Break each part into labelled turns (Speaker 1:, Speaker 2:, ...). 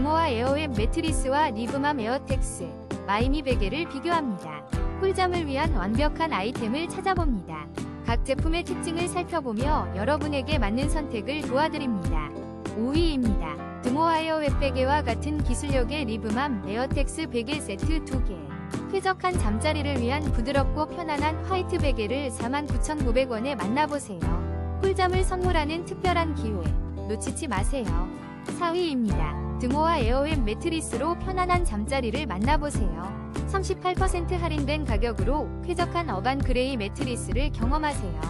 Speaker 1: 드모아 에어웹 매트리스와 리브맘 에어텍스, 마이미 베개를 비교합니다. 꿀잠을 위한 완벽한 아이템을 찾아봅니다. 각 제품의 특징을 살펴보며 여러분에게 맞는 선택을 도와드립니다. 5위입니다. 드모아 에어웹 베개와 같은 기술력의 리브맘 에어텍스 베개 세트 2개. 쾌적한 잠자리를 위한 부드럽고 편안한 화이트 베개를 49,900원에 만나보세요. 꿀잠을 선물하는 특별한 기회. 놓치지 마세요. 4위입니다. 드모아 에어웹 매트리스로 편안한 잠자리를 만나보세요. 38% 할인된 가격으로 쾌적한 어반 그레이 매트리스를 경험하세요.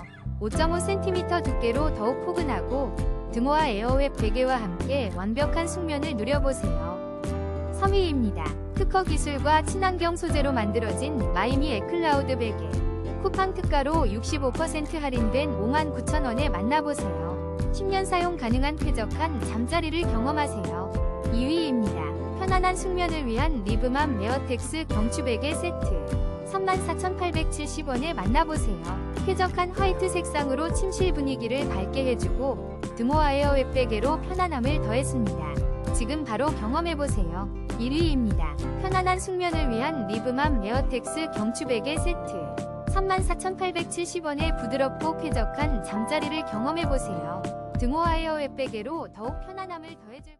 Speaker 1: 5.5cm 두께로 더욱 포근하고 드모아 에어웹 베개와 함께 완벽한 숙면을 누려보세요. 3위입니다. 특허 기술과 친환경 소재로 만들어진 마이미 에클라우드 베개. 쿠팡 특가로 65% 할인된 59,000원에 만나보세요. 10년 사용 가능한 쾌적한 잠자리를 경험하세요. 2위입니다. 편안한 숙면을 위한 리브맘 에어텍스 경추베개 세트. 34,870원에 만나보세요. 쾌적한 화이트 색상으로 침실 분위기를 밝게 해주고 드모아 에어 웹 베개로 편안함을 더했습니다. 지금 바로 경험해보세요. 1위입니다. 편안한 숙면을 위한 리브맘 에어텍스 경추베개 세트. 34,870원의 부드럽고 쾌적한 잠자리를 경험해보세요. 드모아 에어웹 베개로 더욱 편안함을 더해줄.